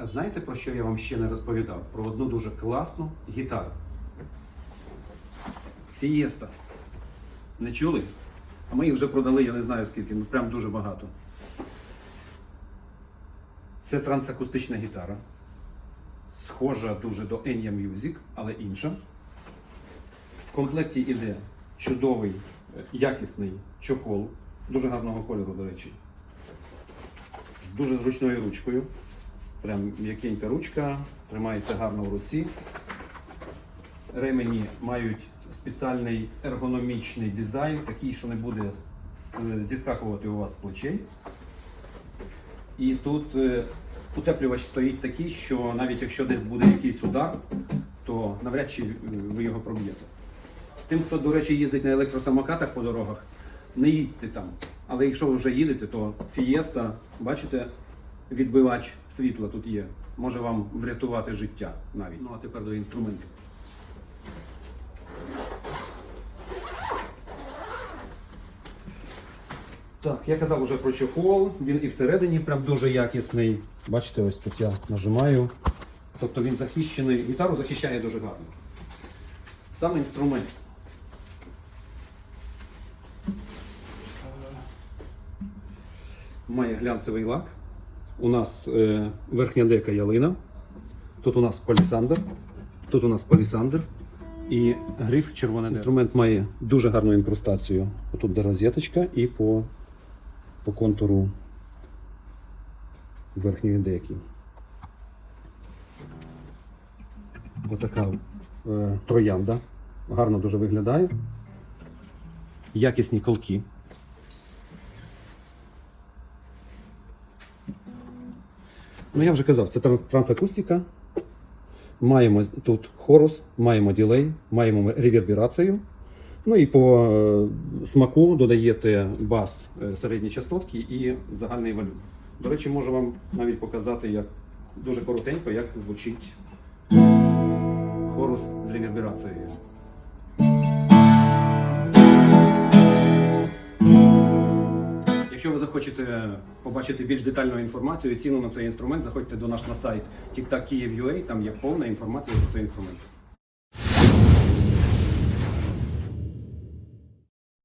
Знаєте, про що я вам ще не розповідав? Про одну дуже класну гітару. Фієста. Не чули? А ми їх вже продали, я не знаю скільки, ну прям дуже багато. Це трансакустична гітара. Схожа дуже до Enya Music, але інша. В комплекті йде чудовий, е, якісний чохол, дуже гарного кольору, до речі. З дуже зручною ручкою. Прям м'якенька ручка, тримається гарно в руці. Ремені мають спеціальний ергономічний дизайн, такий, що не буде зіскакувати у вас з плечей. І тут е, утеплювач стоїть такий, що навіть якщо десь буде якийсь удар, то навряд чи е, ви його проб'єте. Тим, хто, до речі, їздить на електросамокатах по дорогах, не їздьте там. Але якщо ви вже їдете, то фієста, бачите, відбивач світла тут є. Може вам врятувати життя навіть. Ну а тепер до інструментів. Так, я казав вже про чехол, він і всередині прям дуже якісний. Бачите, ось тут я нажимаю. Тобто він захищений, гітару захищає дуже гарно. Сам інструмент. Має глянцевий лак. У нас е, верхня дека ялина. Тут у нас палісандр. Тут у нас палісандр. І гриф червоне. Інструмент має дуже гарну інкрустацію. Тут де розеточка і по, по контуру верхньої деки. Отака е, троянда. Гарно дуже виглядає. Якісні колки. Ну, я вже казав, це трансакустика. Маємо тут хорус, маємо ділей, маємо реверберацію. Ну і по е, смаку додаєте бас е, середні частотки і загальний валют. До речі, можу вам навіть показати, як дуже коротенько, як звучить хорус з реверберацією. Захочете побачити більш детальну інформацію і ціну на цей інструмент, заходьте до нас на сайт TikTok Kyiv.ua, там є повна інформація про цей інструмент.